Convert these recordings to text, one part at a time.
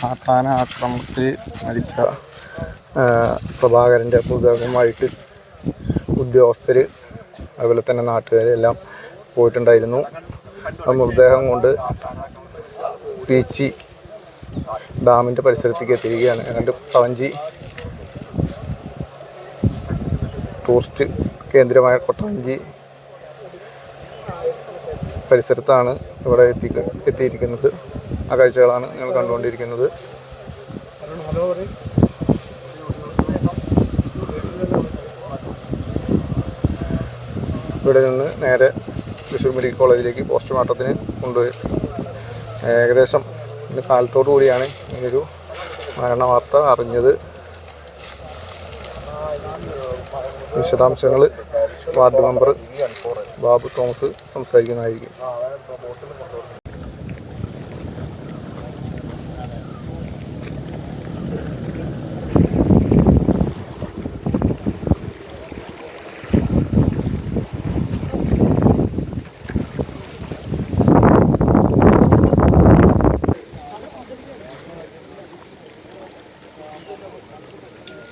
കാട്ടാന ആക്രമണത്തിൽ മരിച്ച പ്രഭാകരന്റെ മൃതകമായിട്ട് ഉദ്യോഗസ്ഥർ അതുപോലെ തന്നെ നാട്ടുകാരെല്ലാം പോയിട്ടുണ്ടായിരുന്നു. ആ മൃതദേഹം കൊണ്ട് പീച്ചി ഡാമിന്റെ പരിസരത്തേക്ക് എത്തിയിരിക്കുകയാണ്. എന്നിട്ട് പവഞ്ചി ടൂറിസ്റ്റ് കേന്ദ്രമായ കൊട്ടാഞ്ചി പരിസരത്താണ് ഇവിടെ എത്തി എത്തിയിരിക്കുന്നത്. ആ കാഴ്ചകളാണ് നിങ്ങൾ കണ്ടുകൊണ്ടിരിക്കുന്നത്. ഇവിടെ നിന്ന് നേരെ തൃശ്ശൂർ മെഡിക്കൽ കോളേജിലേക്ക് പോസ്റ്റ്മോർട്ടത്തിന് കൊണ്ടുപോയി ഏകദേശം ഇന്ന് കാലത്തോടു കൂടിയാണ് ഇങ്ങനൊരു മരണ വാർത്ത അറിഞ്ഞത്. വിശദാംശങ്ങൾ വാർഡ് മെമ്പർ ബാബു തോമസ് സംസാരിക്കുന്നതായിരിക്കും.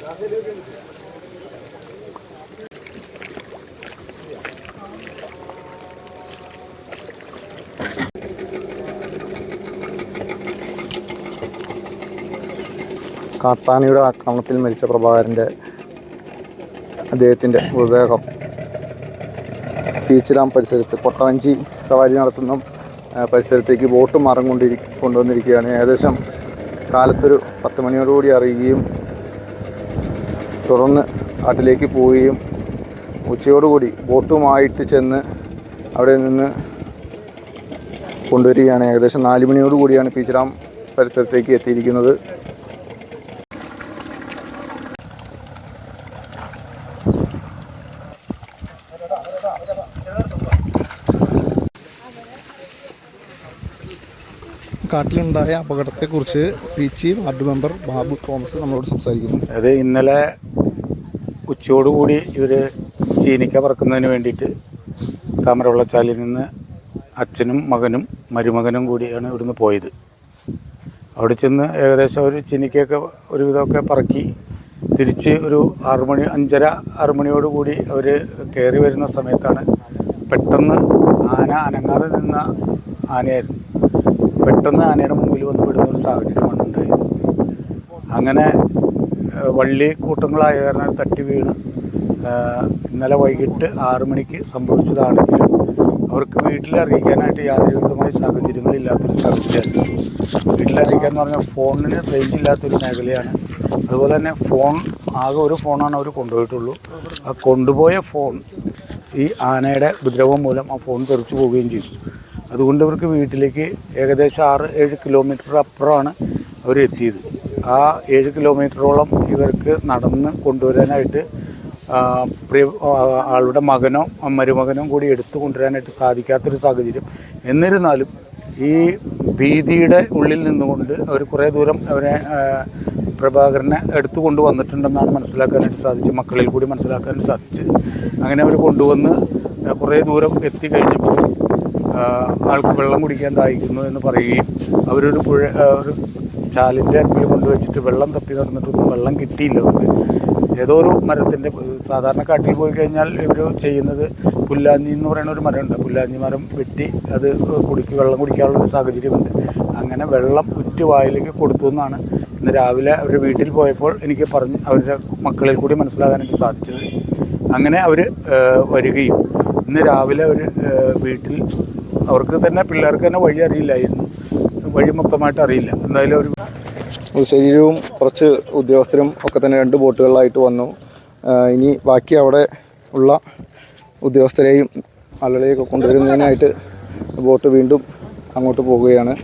കാട്ടാനയുടെ ആക്രമണത്തിൽ മരിച്ച പ്രഭാകരന്റെ അദ്ദേഹത്തിന്റെ മൃതദേഹം. ബീച്ച് ഡാം പരിസരത്ത് കൊട്ടവഞ്ചി സവാരി നടത്തുന്ന പരിസരത്തേക്ക് ബോട്ട് മാറും കൊണ്ടിരി കൊണ്ടുവന്നിരിക്കുകയാണ്. ഏകദേശം കാലത്തൊരു പത്ത് മണിയോടുകൂടി അറിയുകയും തുടർന്ന് കാട്ടിലേക്ക് പോവുകയും ഉച്ചയോടുകൂടി ബോട്ടുമായിട്ട് ചെന്ന് അവിടെ നിന്ന് കൊണ്ടുവരികയാണ്. ഏകദേശം നാല് മണിയോട് കൂടിയാണ് പീച്ചിറാം പരിസരത്തേക്ക് എത്തിയിരിക്കുന്നത്. കാട്ടിലുണ്ടായ അപകടത്തെക്കുറിച്ച് P chief ward member Babu Thomas നമ്മളോട് സംസാരിക്കുന്നു. അത് ഇന്നലെ ഉച്ചയോടുകൂടി ഇവർ ചീനിക്ക പറക്കുന്നതിന് വേണ്ടിയിട്ട് താമരവെള്ളച്ചാലിൽ നിന്ന് അച്ഛനും മകനും മരുമകനും കൂടിയാണ് ഇവിടുന്ന് പോയത്. അവിടെ ചെന്ന് ഏകദേശം ഒരു ചീനിക്കയൊക്കെ ഒരുവിധമൊക്കെ പറക്കി തിരിച്ച് ഒരു ആറുമണി അഞ്ചര ആറുമണിയോട് കൂടി അവർ കയറി വരുന്ന സമയത്താണ് പെട്ടെന്ന് ആന അനങ്ങാതെ നിന്ന ആനയായിരുന്നു. പെട്ടെന്ന് ആനയുടെ മുമ്പിൽ വന്ന് പെടുന്ന ഒരു സാഹചര്യമാണ് ഉണ്ടായത്. അങ്ങനെ വള്ളി കൂട്ടങ്ങളായ കാരണം തട്ടി വീണ് ഇന്നലെ വൈകിട്ട് ആറ് മണിക്ക് സംഭവിച്ചതാണെങ്കിലും അവർക്ക് വീട്ടിലറിയിക്കാനായിട്ട് യാതൊരുവിധമായ യാതൊരു വിധമായ സാഹചര്യങ്ങളില്ലാത്തൊരു സാഹചര്യമായിരുന്നു വീട്ടിലറിയിക്കുക എന്ന് പറഞ്ഞാൽ ഫോണിന് റേഞ്ച് ഇല്ലാത്തൊരു മേഖലയാണ്. അതുപോലെ തന്നെ ഫോൺ ആകെ ഒരു ഫോണാണ് അവർ കൊണ്ടുപോയിട്ടുള്ളൂ. ആ കൊണ്ടുപോയ ഫോൺ ഈ ആനയുടെ ഉപദ്രവം മൂലം ആ ഫോൺ തെറിച്ചു പോവുകയും ചെയ്തു. അതുകൊണ്ട് ഇവർക്ക് വീട്ടിലേക്ക് ഏകദേശം ആറ് ഏഴ് കിലോമീറ്റർ അപ്പുറമാണ് അവർ എത്തിയത്. ആ ഏഴ് കിലോമീറ്ററോളം ഇവർക്ക് നടന്ന് കൊണ്ടുവരാനായിട്ട് പ്രിയ ആളുടെ മകനോ മരുമകനോ കൂടി എടുത്തു കൊണ്ടുവരാനായിട്ട് സാധിക്കാത്തൊരു സാഹചര്യം. എന്നിരുന്നാലും ഈ ഭീതിയുടെ ഉള്ളിൽ നിന്നുകൊണ്ട് അവർ കുറേ ദൂരം അവരെ പ്രഭാകരനെ എടുത്തു കൊണ്ടുവന്നിട്ടുണ്ടെന്നാണ് മനസ്സിലാക്കാനായിട്ട് സാധിച്ചത് മക്കളിൽ കൂടി മനസ്സിലാക്കാനായിട്ട് സാധിച്ചത്. അങ്ങനെ അവർ കൊണ്ടുവന്ന് കുറേ ദൂരം എത്തിക്കഴിഞ്ഞപ്പോൾ ആൾക്ക് വെള്ളം കുടിക്കാൻ ദാഹിക്കുന്നു എന്ന് പറയുകയും അവരൊരു പുഴ ഒരു ചാലിന്റെ അടുപ്പിൽ കൊണ്ടുവച്ചിട്ട് വെള്ളം തപ്പി നടന്നിട്ടൊന്നും വെള്ളം കിട്ടിയില്ല അവർക്ക് ഏതോ ഒരു മരത്തിന്റെ സാധാരണ കാട്ടിൽ പോയി കഴിഞ്ഞാൽ ഇവർ ചെയ്യുന്നത് പുല്ലാഞ്ഞി എന്ന് പറയുന്ന ഒരു മരമുണ്ട്. പുല്ലാഞ്ഞി മരം വെട്ടി അത് കുടിക്ക് വെള്ളം കുടിക്കാനുള്ള ഒരു സാഹചര്യമുണ്ട്. അങ്ങനെ വെള്ളം ഉറ്റ് വായിലേക്ക് കൊടുത്തു എന്നാണ് ഇന്ന് രാവിലെ അവരുടെ വീട്ടിൽ പോയപ്പോൾ എനിക്ക് പറഞ്ഞ് അവരുടെ മക്കളിൽ കൂടി മനസ്സിലാകാനായിട്ട് സാധിച്ചത്. അങ്ങനെ അവർ വരികയും ഇന്ന് രാവിലെ അവർ വീട്ടിൽ അവർക്ക് തന്നെ പിള്ളേർക്ക് തന്നെ വഴി അറിയില്ലായിരുന്നു വഴി മൊത്തമായിട്ട് അറിയില്ല. എന്തായാലും ഒരു ശരീരവും കുറച്ച് ഉദ്യോഗസ്ഥരും ഒക്കെ തന്നെ രണ്ട് ബോട്ടുകളിലായിട്ട് വന്നു. ഇനി ബാക്കി അവിടെ ഉള്ള ഉദ്യോഗസ്ഥരെയും ആളുകളെയൊക്കെ കൊണ്ടുവരുന്നതിനായിട്ട് ബോട്ട് വീണ്ടും അങ്ങോട്ട് പോകുകയാണ്.